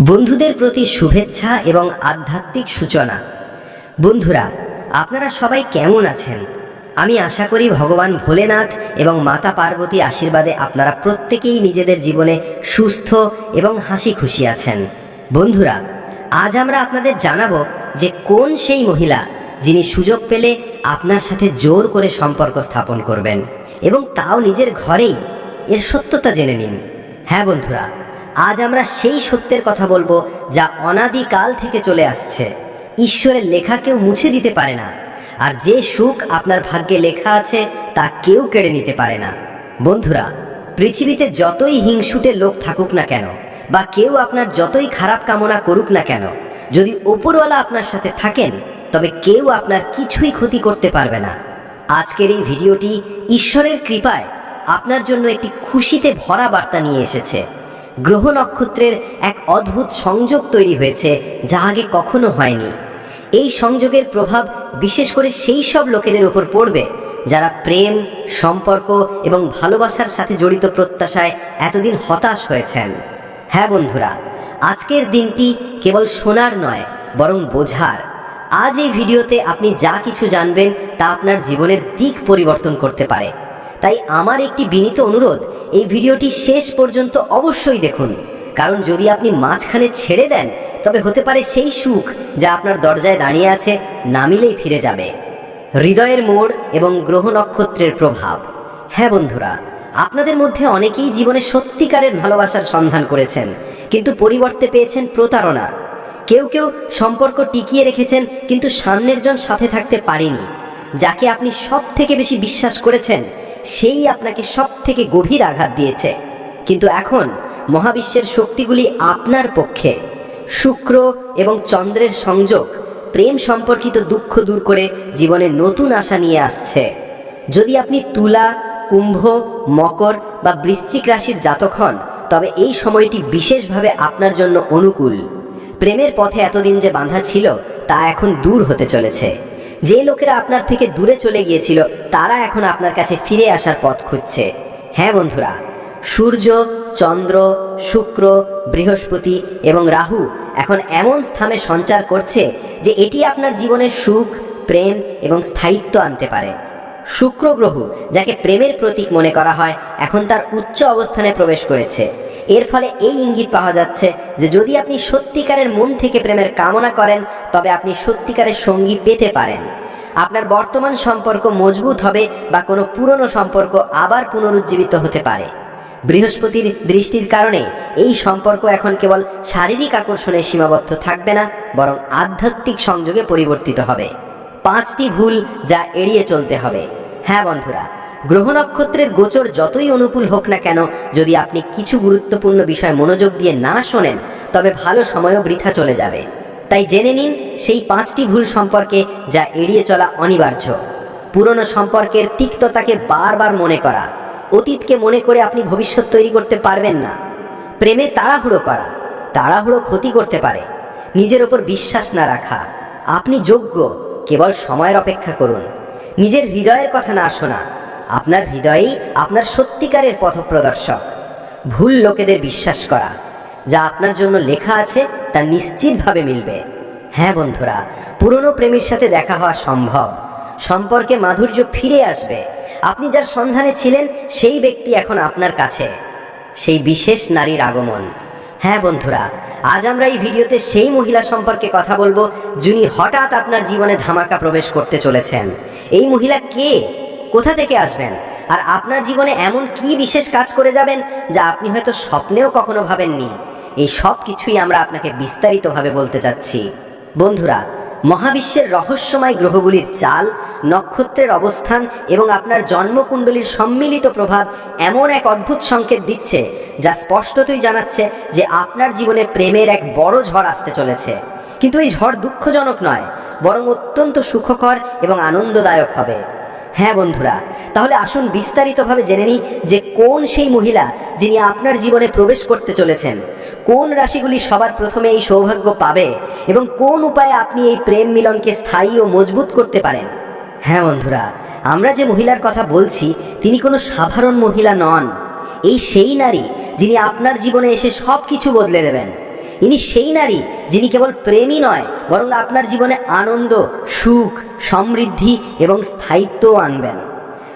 বন্ধুদের প্রতি শুভেচ্ছা এবং আধ্যাত্মিক সূচনা। বন্ধুরা, আপনারা সবাই কেমন আছেন? আমি আশা করি ভগবান ভোলেনাথ এবং মাতা পার্বতী আশীর্বাদে আপনারা প্রত্যেকেই নিজেদের জীবনে সুস্থ এবং হাসি খুশি আছেন। বন্ধুরা, আজ আমরা আপনাদের জানাব যে কোন সেই মহিলা যিনি সুযোগ পেলে আপনার সাথে জোর করে সম্পর্ক স্থাপন করবেন এবং তাও নিজের ঘরেই। এর সত্যতা জেনে নিন। হ্যাঁ বন্ধুরা আজ আমরা সেই সত্যের কথা বলব যা অনাদিকাল থেকে চলে আসছে। ঈশ্বরের লেখা কেউ মুছে দিতে পারে না। আর যে সুখ আপনার ভাগ্যে লেখা আছে, তা কেউ কেড়ে নিতে পারে না। বন্ধুরা, পৃথিবীতে যতই হিংসুটে লোক থাকুক না কেন, বা কেউ আপনার যতই খারাপ কামনা করুক না কেন, যদি ওপরওয়ালা আপনার সাথে থাকেন, তবে কেউ আপনার কিছুই ক্ষতি করতে পারবে না। আজকের এই ভিডিওটি ঈশ্বরের কৃপায় আপনার জন্য একটি খুশিতে ভরা বার্তা নিয়ে এসেছে। গ্রহ নক্ষত্রের এক অদ্ভুত সংযোগ তৈরি হয়েছে, যা আগে কখনো হয়নি। এই সংযোগের প্রভাব বিশেষ করে সেই সব লোকেদের উপর পড়বে, যারা প্রেম, সম্পর্ক এবং ভালোবাসার সাথে জড়িত প্রত্যাশায় এতদিন হতাশ হয়েছেন। হ্যাঁ বন্ধুরা, আজকের দিনটি কেবল শোনার নয়, বরং বোঝার। আজ এই ভিডিওতে আপনি যা কিছু জানবেন তা আপনার জীবনের দিক পরিবর্তন করতে পারে। তাই আমার একটি বিনীত অনুরোধ, এই ভিডিওটি শেষ পর্যন্ত অবশ্যই দেখুন। কারণ যদি আপনি মাঝখানে ছেড়ে দেন, তবে হতে পারে সেই সুখ যা আপনার দরজায় দাঁড়িয়ে আছে নামিলেই ফিরে যাবে। হৃদয়ের মোড় এবং গ্রহ নক্ষত্রের প্রভাব। হ্যাঁ বন্ধুরা, আপনাদের মধ্যে অনেকেই জীবনে সত্যিকারের ভালোবাসার সন্ধান করেছেন, কিন্তু পরিবর্তে পেয়েছেন প্রতারণা। কেউ কেউ সম্পর্ক টিকিয়ে রেখেছেন, কিন্তু সামনের জন সাথে থাকতে পারেনি, যাকে আপনি সব থেকে বেশি বিশ্বাস করেছেন সেই আপনাকে সব থেকে গভীর আঘাত দিয়েছে। কিন্তু এখন মহাবিশ্বের শক্তিগুলি আপনার পক্ষে। শুক্র এবং চন্দ্রের সংযোগ প্রেম সম্পর্কিত দুঃখ দূর করে জীবনে নতুন আশা নিয়ে আসছে। যদি আপনি তুলা, কুম্ভ, মকর বা বৃশ্চিক রাশির জাতক হন, তবে এই সময়টি বিশেষভাবে আপনার জন্য অনুকূল। প্রেমের পথে এতদিন যে বাঁধা ছিল, তা এখন দূর হতে চলেছে। যে লোকেরা আপনার থেকে দূরে চলে গিয়েছিল, তারা এখন আপনার কাছে ফিরে আসার পথ খুঁজছে। হ্যাঁ বন্ধুরা, সূর্য, চন্দ্র, শুক্র, বৃহস্পতি এবং রাহু এখন এমন স্থানে সঞ্চার করছে যে এটি আপনার জীবনে সুখ, প্রেম এবং স্থায়িত্ব আনতে পারে। শুক্র গ্রহ, যাকে প্রেমের প্রতীক মনে করা হয়, এখন তার উচ্চ অবস্থানে প্রবেশ করেছে। এর ফলে এই ইঙ্গিত পাওয়া যাচ্ছে যে যদি আপনি সত্যিকারের মন থেকে প্রেমের কামনা করেন, তবে আপনি সত্যিকারের সঙ্গী পেতে পারেন। আপনার বর্তমান সম্পর্ক মজবুত হবে বা কোনো পুরনো সম্পর্ক আবার পুনরুজ্জীবিত হতে পারে। বৃহস্পতির দৃষ্টির কারণে এই সম্পর্ক এখন কেবল শারীরিক আকর্ষণে সীমাবদ্ধ থাকবে না, বরং আধ্যাত্মিক সংযোগে পরিবর্তিত হবে। পাঁচটি ভুল যা এড়িয়ে চলতে হবে। হ্যাঁ বন্ধুরা গ্রহ নক্ষত্রের গোচর যতই অনুকূল হোক না কেন, যদি আপনি কিছু গুরুত্বপূর্ণ বিষয় মনোযোগ দিয়ে না শোনেন, তবে ভালো সময়ও বৃথা চলে যাবে। তাই জেনে নিন, সেই পাঁচটি ভুল সম্পর্কে যা এড়িয়ে চলা অনিবার্য। পুরনো সম্পর্কের তিক্ততাকে বারবার মনে করা, অতীতকে মনে করে আপনি ভবিষ্যৎ তৈরি করতে পারবেন না। প্রেমে তাড়াহুড়ো করা, তাড়াহুড়ো ক্ষতি করতে পারে। নিজের ওপর বিশ্বাস না রাখা, আপনি যোগ্য, কেবল সময়ের অপেক্ষা করুন। নিজের হৃদয়ের কথা না শোনা আপনার হৃদয়েই আপনার সত্যিকারের পথপ্রদর্শক। ভুল লোকেদের বিশ্বাস করা, যা আপনার জন্য লেখা আছে তা নিশ্চিতভাবে মিলবে। হ্যাঁ বন্ধুরা, পুরনো প্রেমীর সাথে দেখা হওয়া সম্ভব। সম্পর্কে মাধুর্য ফিরে আসবে। আপনি যার সন্ধানে ছিলেন, সেই ব্যক্তি এখন আপনার কাছে। সেই বিশেষ নারীর আগমন। হ্যাঁ বন্ধুরা, আজ আমরা এই ভিডিওতে সেই মহিলা সম্পর্কে কথা বলব, যিনি হঠাৎ আপনার জীবনে ধামাকা প্রবেশ করতে চলেছেন। এই মহিলা কে? কোথা থেকে আসবেন? আর আপনার জীবনে এমন কি বিশেষ কাজ করে যাবেন যা আপনি হয়তো স্বপ্নেও কখনো ভাবেননি? এই সব কিছুই আমরা আপনাকে বিস্তারিতভাবে বলতে চাচ্ছি বন্ধুরা, মহাবিশ্বের রহস্যময় গ্রহগুলির চাল, নক্ষত্রের অবস্থান এবং আপনার জন্মকুণ্ডলীর সম্মিলিত প্রভাব এমন এক অদ্ভুত সংকেত দিচ্ছে যা স্পষ্টতই জানাচ্ছে যে আপনার জীবনে প্রেমের এক বড় ঝড় আসতে চলেছে। কিন্তু এই ঝড় দুঃখজনক নয়, বরং অত্যন্ত সুখকর এবং আনন্দদায়ক হবে। হ্যাঁ বন্ধুরা, তাহলে আসুন বিস্তারিতভাবে জেনে নিই যে কোন সেই মহিলা যিনি আপনার জীবনে প্রবেশ করতে চলেছেন। কোন রাশিগুলি সবার প্রথমে এই সৌভাগ্য পাবে এবং কোন উপায়ে আপনি এই প্রেম মিলনকে স্থায়ী ও মজবুত করতে পারেন? হ্যাঁ বন্ধুরা, আমরা যে মহিলার কথা বলছি, তিনি কোনো সাধারণ মহিলা নন। এই সেই নারী যিনি আপনার জীবনে এসে সব কিছু বদলে দেবেন। ইনি সেই নারী যিনি কেবল প্রেমই নয়, বরং আপনার জীবনে আনন্দ, সুখ, সমৃদ্ধি এবং স্থায়িত্ব আনবেন।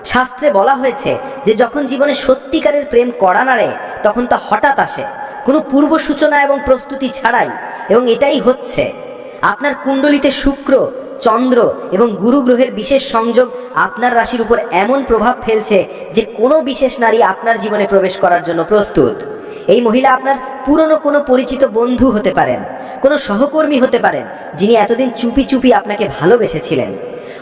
শাস্ত্রে বলা হয়েছে যে যখন জীবনে সত্যিকারের প্রেম কড়া নাড়ে, তখন তা হঠাৎ আসে। কোনো পূর্ব সূচনা এবং প্রস্তুতি ছাড়াই, এবং এটাই হচ্ছে। আপনার কুণ্ডলিতে শুক্র, চন্দ্র এবং গুরু গ্রহের বিশেষ সংযোগ আপনার রাশির উপর এমন প্রভাব ফেলছে যে কোনো বিশেষ নারী আপনার জীবনে প্রবেশ করার জন্য প্রস্তুত। এই মহিলা আপনার পুরনো কোনো পরিচিত বন্ধু হতে পারেন, কোনো সহকর্মী হতে পারেন, যিনি এতদিন চুপি চুপি আপনাকে ভালোবেসেছিলেন,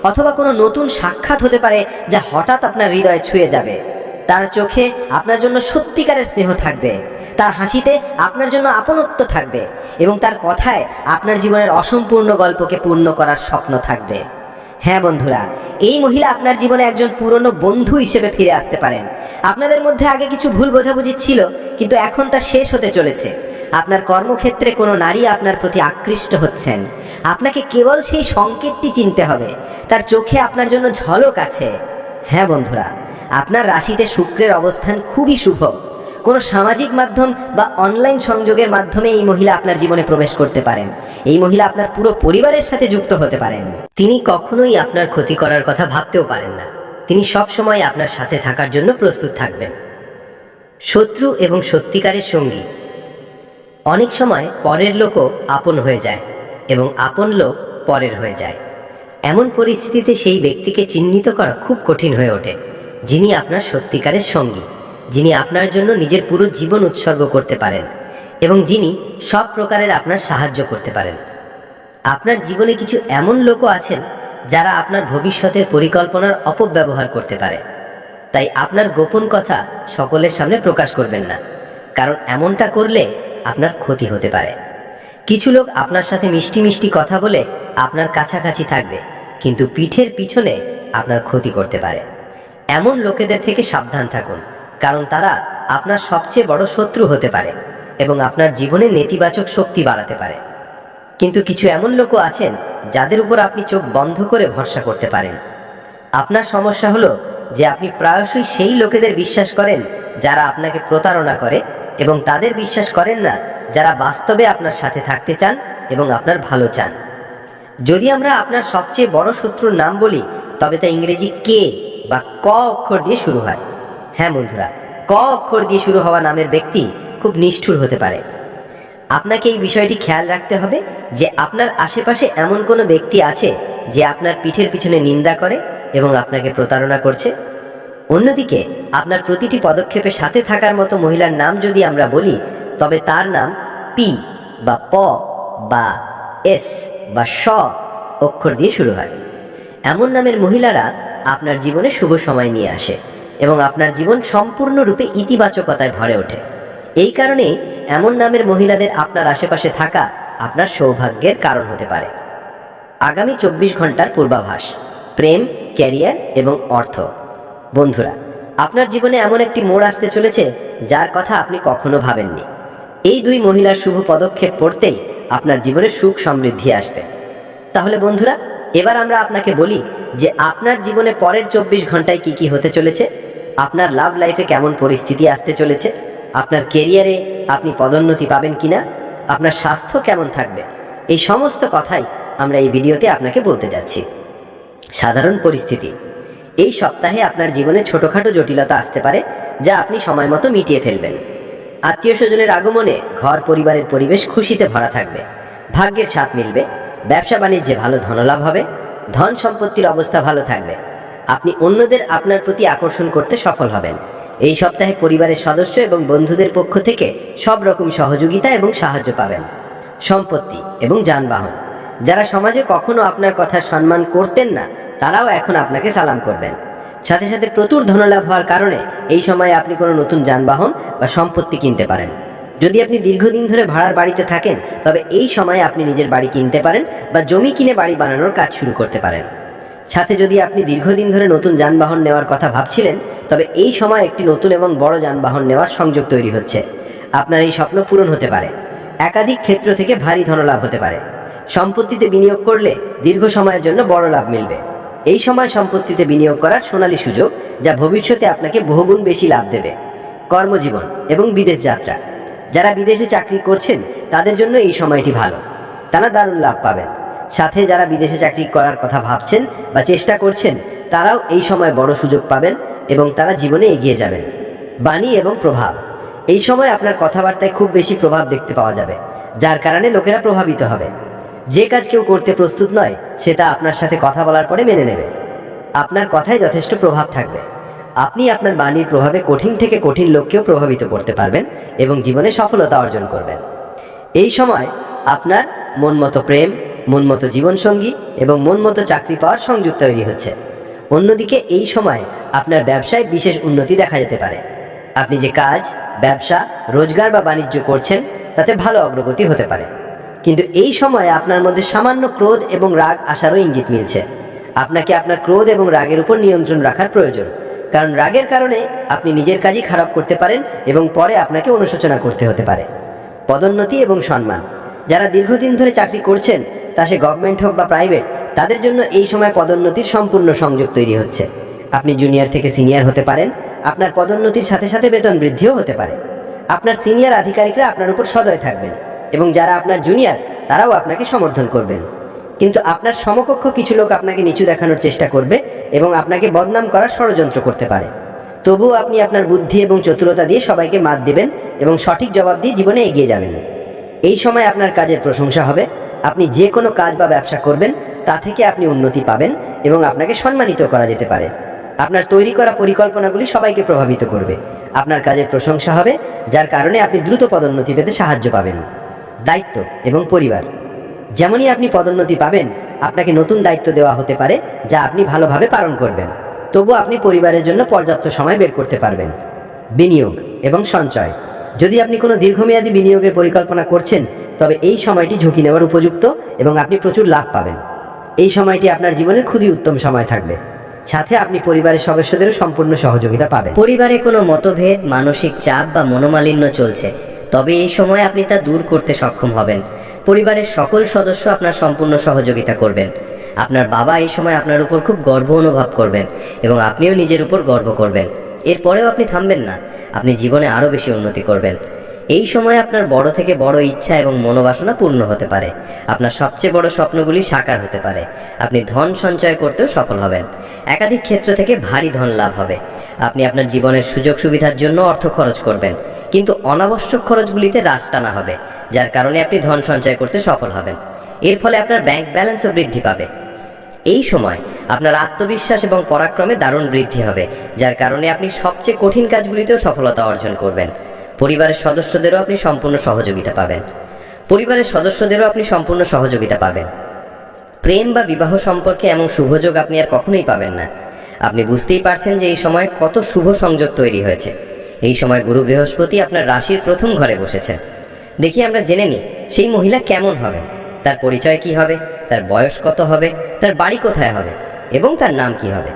অথবা কোনো নতুন সাক্ষাৎ হতে পারে যা হঠাৎ আপনার হৃদয়ে ছুঁয়ে যাবে। তার চোখে আপনার জন্য সত্যিকারের স্নেহ থাকবে, তার হাসিতে আপনার জন্য আপনত্ব থাকবে, এবং তার কথায় আপনার জীবনের অসম্পূর্ণ গল্পকে পূর্ণ করার স্বপ্ন থাকবে। হ্যাঁ বন্ধুরা, এই মহিলা আপনার জীবনে একজন পুরনো বন্ধু হিসেবে ফিরে আসতে পারেন। আপনাদের মধ্যে আগে কিছু ভুল বোঝাবুঝি ছিল, কিন্তু এখন তা শেষ হতে চলেছে। আপনার কর্মক্ষেত্রে কোনো নারী আপনার প্রতি আকৃষ্ট হচ্ছেন। আপনাকে কেবল সেই সংকেতটি চিনতে হবে। তার চোখে আপনার জন্য ঝলক আছে। হ্যাঁ বন্ধুরা, আপনার রাশিতে শুক্রের অবস্থান খুবই শুভ। কোনো সামাজিক মাধ্যম বা অনলাইন সংযোগের মাধ্যমে এই মহিলা আপনার জীবনে প্রবেশ করতে পারেন। এই মহিলা আপনার পুরো পরিবারের সাথে যুক্ত হতে পারেন। তিনি কখনোই আপনার ক্ষতি করার কথা ভাবতেও পারেন না। তিনি সব সময় আপনার সাথে থাকার জন্য প্রস্তুত থাকবেন। শত্রু এবং সত্যিকারের সঙ্গী। অনেক সময় পরের লোকও আপন হয়ে যায় এবং আপন লোক পরের হয়ে যায়। এমন পরিস্থিতিতে সেই ব্যক্তিকে চিহ্নিত করা খুব কঠিন হয়ে ওঠে, যিনি আপনার সত্যিকারের সঙ্গী, যিনি আপনার জন্য নিজের পুরো জীবন উৎসর্গ করতে পারেন। এবং যিনি সব প্রকারের আপনার সাহায্য করতে পারেন। আপনার জীবনে কিছু এমন লোকও আছেন যারা আপনার ভবিষ্যতের পরিকল্পনার অপব্যবহার করতে পারে। তাই আপনার গোপন কথা সকলের সামনে প্রকাশ করবেন না, কারণ এমনটা করলে আপনার ক্ষতি হতে পারে। কিছু লোক আপনার সাথে মিষ্টি মিষ্টি কথা বলে আপনার কাছাকাছি থাকবে, কিন্তু পিঠের পিছনে আপনার ক্ষতি করতে পারে। এমন লোকেদের থেকে সাবধান থাকুন, কারণ তারা আপনার সবচেয়ে বড় শত্রু হতে পারে। এবং আপনার জীবনে নেতিবাচক শক্তি বাড়াতে পারে। কিন্তু কিছু এমন লোকও আছেন, যাদের উপর আপনি চোখ বন্ধ করে ভরসা করতে পারেন। আপনার সমস্যা হলো যে আপনি প্রায়শই সেই লোকেদের বিশ্বাস করেন, যারা আপনাকে প্রতারণা করে এবং তাদের বিশ্বাস করেন না, যারা বাস্তবে আপনার সাথে থাকতে চান এবং আপনার ভালো চান। যদি আমরা আপনার সবচেয়ে বড় শত্রুর নাম বলি, তবে তা ইংরেজি কে বা ক অক্ষর দিয়ে শুরু হয়। হ্যাঁ বন্ধুরা, ক অক্ষর দিয়ে শুরু হওয়া নামের ব্যক্তি খুব নিষ্ঠুর হতে পারে। আপনাকে এই বিষয়টি খেয়াল রাখতে হবে যে আপনার আশেপাশে এমন কোনো ব্যক্তি আছে যে আপনার পিঠের পিছনে নিন্দা করে এবং আপনাকে প্রতারণা করছে। অন্যদিকে, আপনার প্রতিটি পদক্ষেপে সাথে থাকার মতো মহিলার নাম যদি আমরা বলি, তবে তার নাম পি বা প বা এস বা স অক্ষর দিয়ে শুরু হয়। এমন নামের মহিলারা আপনার জীবনে শুভ সময় নিয়ে আসে এবং আপনার জীবন সম্পূর্ণরূপে ইতিবাচকতায় ভরে ওঠে। এই কারণে এমন নামের মহিলাদের আপনার আশেপাশে থাকা আপনার সৌভাগ্যের কারণ হতে পারে। আগামী চব্বিশ ঘণ্টার পূর্বাভাস, প্রেম, ক্যারিয়ার এবং অর্থ। বন্ধুরা, আপনার জীবনে এমন একটি মোড় আসতে চলেছে যার কথা আপনি কখনো ভাবেননি। এই দুই মহিলার শুভ পদক্ষেপ পড়তেই আপনার জীবনে সুখ সমৃদ্ধি আসবে। তাহলে বন্ধুরা, এবার আমরা আপনাকে বলি যে আপনার জীবনে পরের চব্বিশ ঘন্টায় কি কি হতে চলেছে? আপনার লাভ লাইফে কেমন পরিস্থিতি আসতে চলেছে? আপনার কেরিয়ারে আপনি পদোন্নতি পাবেন কিনা, আপনার স্বাস্থ্য কেমন থাকবে, এই সমস্ত কথাই আমরা এই ভিডিওতে আপনাকে বলতে যাচ্ছি। সাধারণ পরিস্থিতি। এই সপ্তাহে আপনার জীবনে ছোটখাটো জটিলতা আসতে পারে যা আপনি সময় মতো মিটিয়ে ফেলবেন। আত্মীয় স্বজনের আগমনে ঘর পরিবারের পরিবেশ খুশিতে ভরা থাকবে, ভাগ্যের সাথ মিলবে, ব্যবসা বাণিজ্যে ভালো ধনলাভ হবে, ধন সম্পত্তির অবস্থা ভালো থাকবে, আপনি অন্যদের আপনার প্রতি আকর্ষণ করতে সফল হবেন। এই সপ্তাহে পরিবারের সদস্য এবং বন্ধুদের পক্ষ থেকে সব রকম সহযোগিতা এবং সাহায্য পাবেন। সম্পত্তি এবং যানবাহন। যারা সমাজে কখনো আপনার কথা সম্মান করতেন না, তারাও এখন আপনাকে সালাম করবেন। সাথে সাথে প্রচুর ধনলাভ হওয়ার কারণে এই সময়ে আপনি কোনো নতুন যানবাহন বা সম্পত্তি কিনতে পারেন। যদি আপনি দীর্ঘদিন ধরে ভাড়ার বাড়িতে থাকেন, তবে এই সময়ে আপনি নিজের বাড়ি কিনতে পারেন বা জমি কিনে বাড়ি বানানোর কাজ শুরু করতে পারেন। সাথে যদি আপনি দীর্ঘদিন ধরে নতুন যানবাহন নেওয়ার কথা ভাবছিলেন, তবে এই সময় একটি নতুন এবং বড় যানবাহন নেওয়ার সংযোগ তৈরি হচ্ছে। আপনার এই স্বপ্ন পূরণ হতে পারে। একাধিক ক্ষেত্র থেকে ভারী ধনলাভ হতে পারে। সম্পত্তিতে বিনিয়োগ করলে দীর্ঘ সময়ের জন্য বড় লাভ মিলবে। এই সময় সম্পত্তিতে বিনিয়োগ করার সোনালী সুযোগ যা ভবিষ্যতে আপনাকে বহুগুণ বেশি লাভ দেবে। কর্মজীবন এবং বিদেশ যাত্রা। যারা বিদেশে চাকরি করছেন, তাদের জন্য এই সময়টি ভালো। তারা দারুণ লাভ পাবেন। সাথে যারা বিদেশে চাকরি করার কথা ভাবছেন বা চেষ্টা করছেন, তারাও এই সময় বড় সুযোগ পাবেন এবং তারা জীবনে এগিয়ে যাবেন। বাণী এবং প্রভাব। এই সময় আপনার কথাবার্তায় খুব বেশি প্রভাব দেখতে পাওয়া যাবে, যার কারণে লোকেরা প্রভাবিত হবে। যে কাজ কেউ করতে প্রস্তুত নয় সেটা আপনার সাথে কথা বলার পরে মেনে নেবে। আপনার কথায় যথেষ্ট প্রভাব থাকবে। আপনি আপনার বাণীর প্রভাবে কঠিন থেকে কঠিন লোককেও প্রভাবিত করতে পারবেন এবং জীবনে সফলতা অর্জন করবেন। এই সময় আপনার মন মতো প্রেম মন মতো জীবনসঙ্গী এবং মন মতো চাকরি পাওয়ার সংযোগ তৈরি হচ্ছে। অন্যদিকে এই সময় আপনার ব্যবসায় বিশেষ উন্নতি দেখা যেতে পারে। আপনি যে কাজ, ব্যবসা, রোজগার বা বাণিজ্য করছেন, তাতে ভালো অগ্রগতি হতে পারে। কিন্তু এই সময়ে আপনার মধ্যে সামান্য ক্রোধ এবং রাগ আসারও ইঙ্গিত মিলছে। আপনাকে আপনার ক্রোধ এবং রাগের উপর নিয়ন্ত্রণ রাখার প্রয়োজন। কারণ রাগের কারণে আপনি নিজের কাজই খারাপ করতে পারেন এবং পরে আপনাকে অনুশোচনা করতে হতে পারে। পদোন্নতি এবং সম্মান। যারা দীর্ঘদিন ধরে চাকরি করছেন তা সে গভর্নমেন্ট হোক বা প্রাইভেট তাদের জন্য এই সময় পদোন্নতির সম্পূর্ণ সংযোগ তৈরি হচ্ছে। আপনি জুনিয়র থেকে সিনিয়র হতে পারেন, আপনার পদোন্নতির সাথে সাথে বেতন বৃদ্ধিও হতে পারে। আপনার সিনিয়র আধিকারিকরা আপনার উপর সদয় থাকবেন এবং যারা আপনার জুনিয়র তারাও আপনাকে সমর্থন করবেন। কিন্তু আপনার সমকক্ষ কিছু লোক আপনাকে নিচু দেখানোর চেষ্টা করবে এবং আপনাকে বদনাম করার ষড়যন্ত্র করতে পারে। তবুও আপনি আপনার বুদ্ধি এবং চতুরতা দিয়ে সবাইকে মাত দেবেন এবং সঠিক জবাব দিয়ে জীবনে এগিয়ে যাবেন। এই সময় আপনার কাজের প্রশংসা হবে আপনি যে কোনো কাজ বা ব্যবসা করবেন, তা থেকে আপনি উন্নতি পাবেন এবং আপনাকে সম্মানিত করা যেতে পারে। আপনার তৈরি করা পরিকল্পনাগুলি সবাইকে প্রভাবিত করবে। আপনার কাজের প্রশংসা হবে, যার কারণে আপনি দ্রুত পদোন্নতি পেতে সাহায্য পাবেন। দায়িত্ব এবং পরিবার। যেমনই আপনি পদোন্নতি পাবেন, আপনাকে নতুন দায়িত্ব দেওয়া হতে পারে, যা আপনি ভালোভাবে পালন করবেন। তবু আপনি পরিবারের জন্য পর্যাপ্ত সময় বের করতে পারবেন। বিনিয়োগ এবং সঞ্চয়। যদি আপনি কোনো দীর্ঘমেয়াদী বিনিয়োগের পরিকল্পনা করছেন তবে এই সময়টি ঝুঁকি নেওয়ার উপযুক্ত এবং আপনি প্রচুর লাভ পাবেন। এই সময়টি আপনার জীবনের খুবই উত্তম সময় থাকবে। সাথে আপনি পরিবারের সদস্যদেরও সম্পূর্ণ সহযোগিতা পাবেন। পরিবারে কোনো মতভেদ, মানসিক চাপ বা মনোমালিন্য চলছে। তবে এই সময় আপনি তা দূর করতে সক্ষম হবেন। পরিবারের সকল সদস্য আপনার সম্পূর্ণ সহযোগিতা করবেন। আপনার বাবা এই সময় আপনার উপর খুব গর্ব অনুভব করবেন এবং আপনিও নিজের উপর গর্ব করবেন। এরপরেও আপনি থামবেন না। আপনি জীবনে আরও বেশি উন্নতি করবেন। এই সময় আপনার বড় থেকে বড় ইচ্ছা এবং মনোবাসনা পূর্ণ হতে পারে। আপনার সবচেয়ে বড় স্বপ্নগুলি সাকার হতে পারে। আপনি ধন সঞ্চয় করতেও সফল হবেন। একাধিক ক্ষেত্র থেকে ভারী ধন লাভ হবে। আপনি আপনার জীবনের সুযোগ সুবিধার জন্য অর্থ খরচ করবেন। কিন্তু অনাবশ্যক খরচগুলিতে হ্রাস টানা হবে, যার কারণে আপনি ধন সঞ্চয় করতে সফল হবেন। এর ফলে আপনার ব্যাংক ব্যালেন্সও বৃদ্ধি পাবে। এই সময় আপনার আত্মবিশ্বাস এবং পরাক্রমে দারুণ বৃদ্ধি হবে, যার কারণে আপনি সবচেয়ে কঠিন কাজগুলিতেও সফলতা অর্জন করবেন। পরিবারের সদস্যদেরও আপনি সম্পূর্ণ সহযোগিতা পাবেন। পরিবারের সদস্যদেরও আপনি সম্পূর্ণ সহযোগিতা পাবেন। প্রেম বা বিবাহ সম্পর্কে এমন শুভযোগ আপনি আর কখনোই পাবেন না। আপনি বুঝতেই পারছেন যে এই সময় কত শুভ সংযোগ তৈরি হয়েছে। এই সময় গুরু বৃহস্পতি আপনার রাশির প্রথম ঘরে বসেছে। দেখি আমরা জেনে নিই, সেই মহিলা কেমন হবে? তার পরিচয় কি হবে? তার বয়স কত হবে? তার বাড়ি কোথায় হবে? এবং তার নাম কি হবে?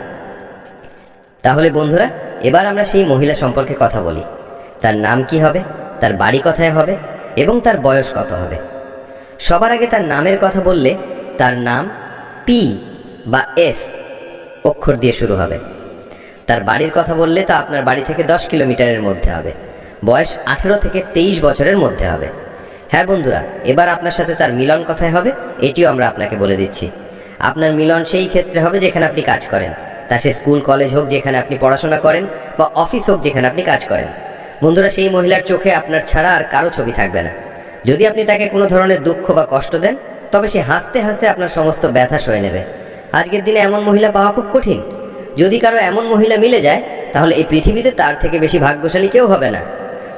তাহলে বন্ধুরা, এবার আমরা সেই মহিলা সম্পর্কে কথা বলি। তার নাম কি হবে? তার বাড়ি কোথায় হবে? এবং তার বয়স কত হবে? সবার আগে তার নামের কথা বললে তার নাম পি বা এস অক্ষর দিয়ে শুরু হবে। তার বাড়ির কথা বললে তা আপনার বাড়ি থেকে দশ কিলোমিটারের মধ্যে হবে। বয়স আঠেরো থেকে তেইশ বছরের মধ্যে হবে। হ্যাঁ বন্ধুরা, এবার আপনার সাথে তার মিলন কথায় হবে, এটিও আমরা আপনাকে বলে দিচ্ছি। আপনার মিলন সেই ক্ষেত্রে হবে যেখানে আপনি কাজ করেন। তা সে স্কুল, কলেজ হোক যেখানে আপনি পড়াশোনা করেন বা অফিস হোক যেখানে আপনি কাজ করেন। বন্ধুরা, সেই মহিলার চোখে আপনার ছাড়া আর কারও ছবি থাকবে না। যদি আপনি তাকে কোনো ধরনের দুঃখ বা কষ্ট দেন, তবে সে হাসতে হাসতে আপনার সমস্ত ব্যথা সয়ে নেবে। আজকের দিনে এমন মহিলা পাওয়া খুব কঠিন। যদি কারও এমন মহিলা মিলে যায়, তাহলে এই পৃথিবীতে তার থেকে বেশি ভাগ্যশালী কেউ হবে না।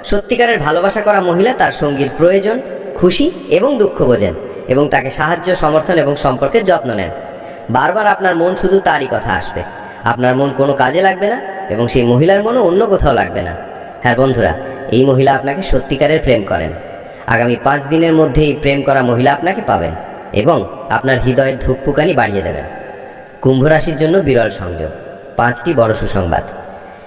সত্যিকারের ভালোবাসা করা মহিলা তার সঙ্গীর প্রয়োজন, খুশি এবং দুঃখ বোঝেন এবং তাকে সাহায্য, সমর্থন এবং সম্পর্কের যত্ন নেন। বারবার আপনার মন শুধু তারই কথা আসবে। আপনার মন কোনো কাজে লাগবে না এবং সেই মহিলার মনও অন্য কোথাও লাগবে না। হ্যাঁ বন্ধুরা, এই মহিলা আপনাকে সত্যিকারের প্রেম করেন। আগামী পাঁচ দিনের মধ্যে এই প্রেম করা মহিলা আপনাকে পাবেন এবং আপনার হৃদয়ের ধূপপুকানি বাড়িয়ে দেবেন। কুম্ভ রাশির জন্য বিরল সংযোগ। পাঁচটি বড় সুসংবাদ।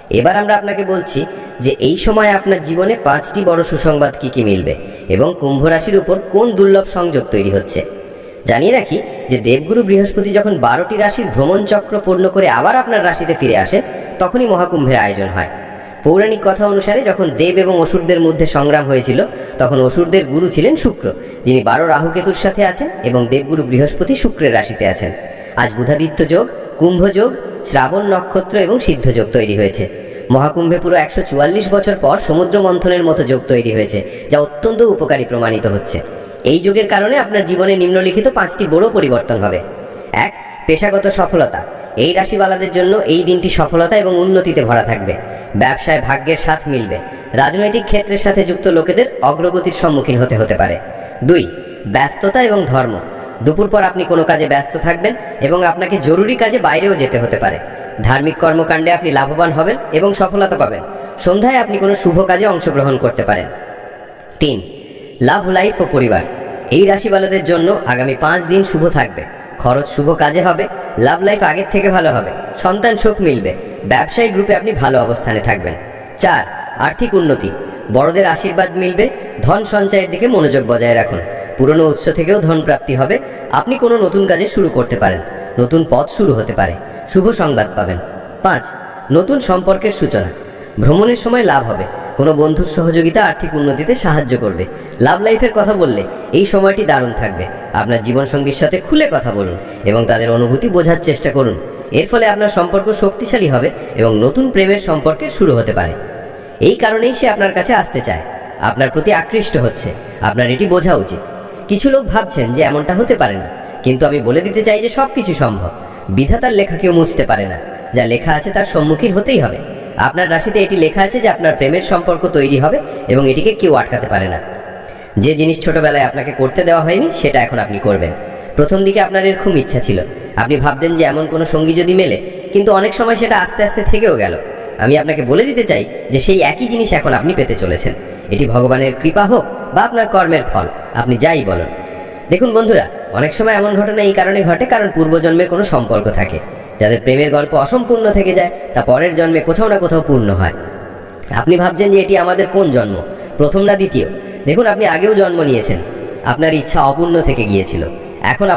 এবার আমরা আপনাকে বলছি যে এই সময় আপনার জীবনে পাঁচটি বড় সুসংবাদ কি কি মিলবে এবং কুম্ভ রাশির উপর কোন দুর্লভ সংযোগ তৈরি হচ্ছে। জানিয়ে রাখি যে দেবগুরু বৃহস্পতি যখন বারোটি রাশির ভ্রমণ চক্র পূর্ণ করে আবার আপনার রাশিতে ফিরে আসে তখনই মহাকুম্ভের আয়োজন হয়। পৌরাণিক কথা অনুসারে যখন দেব এবং অসুরদের মধ্যে সংগ্রাম হয়েছিল, তখন অসুরদের গুরু ছিলেন শুক্র, যিনি বারো রাহুকেতুর সাথে আছেন এবং দেবগুরু বৃহস্পতি শুক্রের রাশিতে আছেন। আজ বুধাদিত্য যোগ, কুম্ভ যোগ, শ্রাবণ নক্ষত্র এবং সিদ্ধ যোগ তৈরি হয়েছে। মহাকুম্ভে পুরো একশো চুয়াল্লিশ বছর পর সমুদ্র মন্থনের মতো যোগ তৈরি হয়েছে, যা অত্যন্ত উপকারী প্রমাণিত হচ্ছে। এই যোগের কারণে আপনার জীবনে নিম্নলিখিত পাঁচটি বড় পরিবর্তন হবে। এক, পেশাগত সফলতা। এই রাশিওয়ালাদের জন্য এই দিনটি সফলতা এবং উন্নতিতে ভরা থাকবে। ব্যবসায় ভাগ্যের সাথ মিলবে। রাজনৈতিক ক্ষেত্রের সাথে যুক্ত লোকেদের অগ্রগতির সম্মুখীন হতে হতে পারে। দুই, ব্যস্ততা এবং ধর্ম। দুপুর পর আপনি কোনো কাজে ব্যস্ত থাকবেন এবং আপনাকে জরুরি কাজে বাইরেও যেতে হতে পারে। ধার্মিক কর্মকাণ্ডে আপনি লাভবান হবেন এবং সফলতা পাবেন। সন্ধ্যায় আপনি কোনো শুভ কাজে অংশগ্রহণ করতে পারেন। তিন, লাভ লাইফ ও পরিবার। এই রাশিওয়ালাদের জন্য আগামী পাঁচ দিন শুভ থাকবে। খরচ শুভ কাজে হবে, লাভ লাইফ আগের থেকে ভালো হবে, সন্তান সুখ মিলবে ব্যবসায়ী গ্রুপে আপনি ভালো অবস্থানে থাকবেন। চার, আর্থিক উন্নতি। বড়দের আশীর্বাদ মিলবে। ধন সঞ্চয়ের দিকে মনোযোগ বজায় রাখুন। পুরনো উৎস থেকেও ধন প্রাপ্তি হবে। আপনি কোনো নতুন কাজে শুরু করতে পারেন। নতুন পথ শুরু হতে পারে। শুভ সংবাদ পাবেন। পাঁচ, নতুন সম্পর্কের সূচনা। ভ্রমণের সময় লাভ হবে। কোনো বন্ধুর সহযোগিতা আর্থিক উন্নতিতে সাহায্য করবে। লাভ লাইফের কথা বললে এই সময়টি দারুণ থাকবে। আপনার জীবনসঙ্গীর সাথে খুলে কথা বলুন এবং তাদের অনুভূতি বোঝার চেষ্টা করুন। এর ফলে আপনার সম্পর্ক শক্তিশালী হবে এবং নতুন প্রেমের সম্পর্কে শুরু হতে পারে। এই কারণেই সে আপনার কাছে আসতে চায়। আপনার প্রতি আকৃষ্ট হচ্ছে। আপনার এটি বোঝা উচিত। কিছু লোক ভাবছেন যে এমনটা হতে পারে না। কিন্তু আমি বলে দিতে চাই যে সব কিছু সম্ভব বিধাতার লেখা কেউ মুছতে পারে না। যা লেখা আছে তার সম্মুখীন হতেই হবে। আপনার রাশিতে এটি লেখা আছে যে আপনার প্রেমের সম্পর্ক তৈরি হবে এবং এটিকে কেউ আটকাতে পারে না। যে জিনিস ছোটবেলায় আপনাকে করতে দেওয়া হয়নি, সেটা এখন আপনি করবেন। প্রথম দিকে আপনার এর খুব ইচ্ছা ছিল। আপনি ভাবতেন যে এমন কোনো সঙ্গী যদি মেলে, কিন্তু অনেক সময় সেটা আস্তে আস্তে থেকেও গেল। আমি আপনাকে বলে দিতে চাই যে সেই একই জিনিস এখন আপনি পেতে চলেছেন। এটি ভগবানের কৃপা হোক বা আপনার কর্মের ফল, আপনি যাই বলুন। দেখুন বন্ধুরা, অনেক সময় এমন ঘটনা এই কারণে ঘটে কারণ পূর্বজন্মের কোনো সম্পর্ক থাকে। যাদের প্রেমের গল্প অসম্পূর্ণ থেকে যায়, তা পরের জন্মে কোথাও না কোথাও পূর্ণ হয়। আপনি ভাবছেন যে এটি আমাদের কোন জন্ম? প্রথম না দ্বিতীয়? দেখুন, আপনি আগেও জন্ম নিয়েছেন। আপনার ইচ্ছা অপূর্ণ থেকে গিয়েছিল। এখন